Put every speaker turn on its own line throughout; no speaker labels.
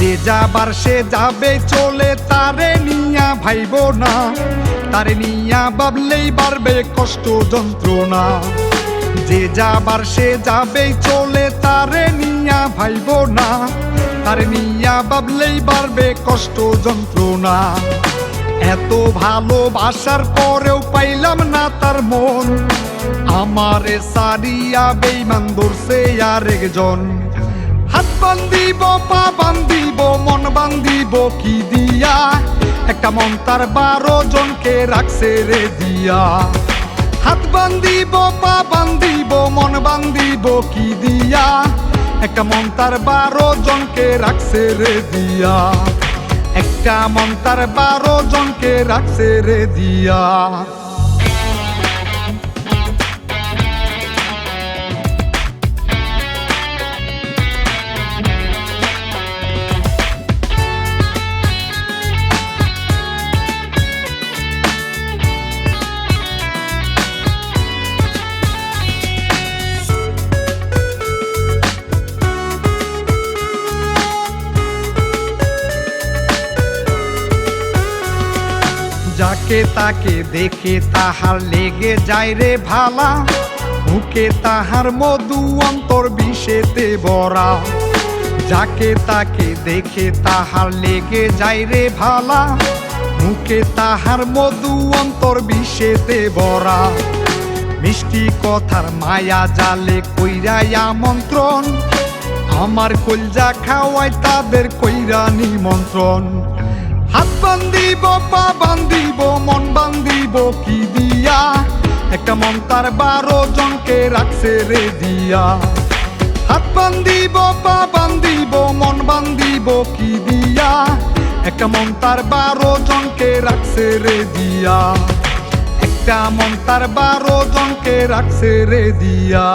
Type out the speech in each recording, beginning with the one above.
যাবার সে যাবে, চলে তারে নিয়া ভাইব না তারে নিয়া ভাবলেই বাড়বে কষ্ট যন্ত্রণা। যে যাবার সে যাবে, চলে তারে নিয়া ভাইব না তারে নিয়া ভাবলেই বাড়বে কষ্ট যন্ত্রণা। এত ভালোবাসার পরেও পাইলাম না তার মন। আমারে সারিয়া বেইমান ধরছে আর একজন হাত বান্দিব পা বান্দিব মন বান্দিব কি দিয়া? একটা মন তার বারো জনকে রাখছে রে দিয়া। হাত বান্দিব পা বান্দিব মন বান্দিব কি দিয়া? একটা মন তার বারো জনকে রাখছে রে দিয়া। একটা মন তার বারো জনকে রাখছে রে দিয়া। যাকে তাকে দেখে তাহার লেগে যায় রে ভালা। মুখে তাহার মধু অন্তর বিষেতে ভরা। যাকে তাকে দেখে তাহার লেগে যায় রে ভালা। মুখে তাহার মধু অন্তর বিষেতে ভরা। মিষ্টি কথার মায়া জালে কইরাই আমন্ত্রণ। আমার কলজা খাওয়াই তাদের কইরা নিমন্ত্রণ। হাত বান্দিব পা বান্দিব মন বান্দিব কি দিয়া? একটা মন তার বারো জনকে রাখছে রে দিয়া। হাত বান্দিব পা বান্দিব মন বান্দিব কি দিয়া? একটা মন তার বারো জনকে রাখছে রে দিয়া। একটা মন তার বারো জনকে রাখছে রে দিয়া।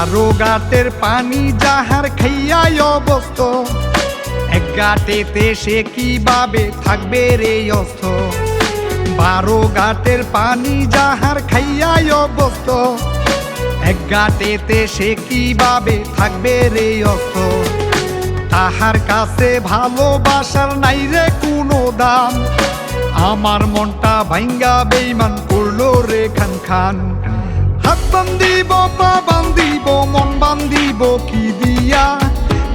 বারো গাটের পানি যাহার খাইয়াই অবস্থ। এক গাটেতে সে কীভাবে থাকবে রে অস্ত বারো গাটের পানি যাহার খাইয়াই অবস্থ। এক গাটেতে সে কীভাবে থাকবে রে অস্ত তাহার কাছে ভালোবাসার নাই রে কোনো দাম। আমার মনটা ভাঙ্গা বেইমান করল রে খান খান হাত বান্দিব পা বান্দিব মন বান্দিব কি দিয়া?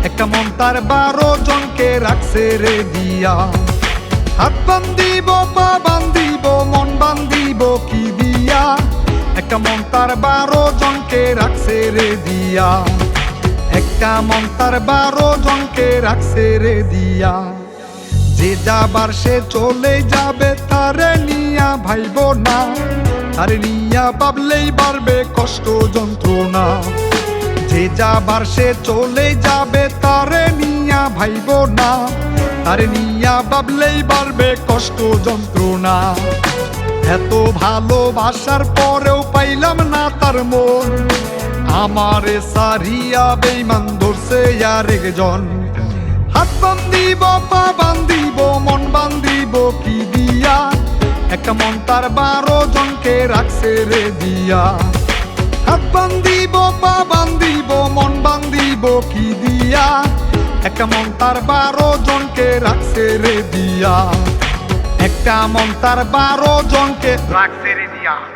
একটা মন তার বারো জনকে রাখছে রে দিয়া। হাত বান্দিব পা বান্দিব মন বান্দিব কি দিয়া? একটা মন তার বারো জনকে রাখছে রে দিয়া। একটা মন তার বারো জনকে রাখছে রে দিয়া। যাবার সে চলে যাবে, তারে নিয়া ভাইব না। তারে নিয়া পাবলেই বাড়বে কষ্ট যন্ত্রণা। যে যাবার সে চলে যাবে, তারে নিয়া ভাইব না। তারে নিয়া ভাবলেই বাড়বে কষ্ট যন্ত্রণা। এত ভালোবাসার পরেও পাইলাম না তার মন। আমারে সারিয়া বেইমান ধরছে আর একজন হাত বান্দিব পা রাখছে রে দিয়া। হাত বান্ধিব, পা বান্ধিব, মন বান্ধিব কি দিয়া? একটা মন তার বারো জনকে রাখছে রে দিয়া। একটা মন তার বারো জনকে রাখছে রে দিয়া।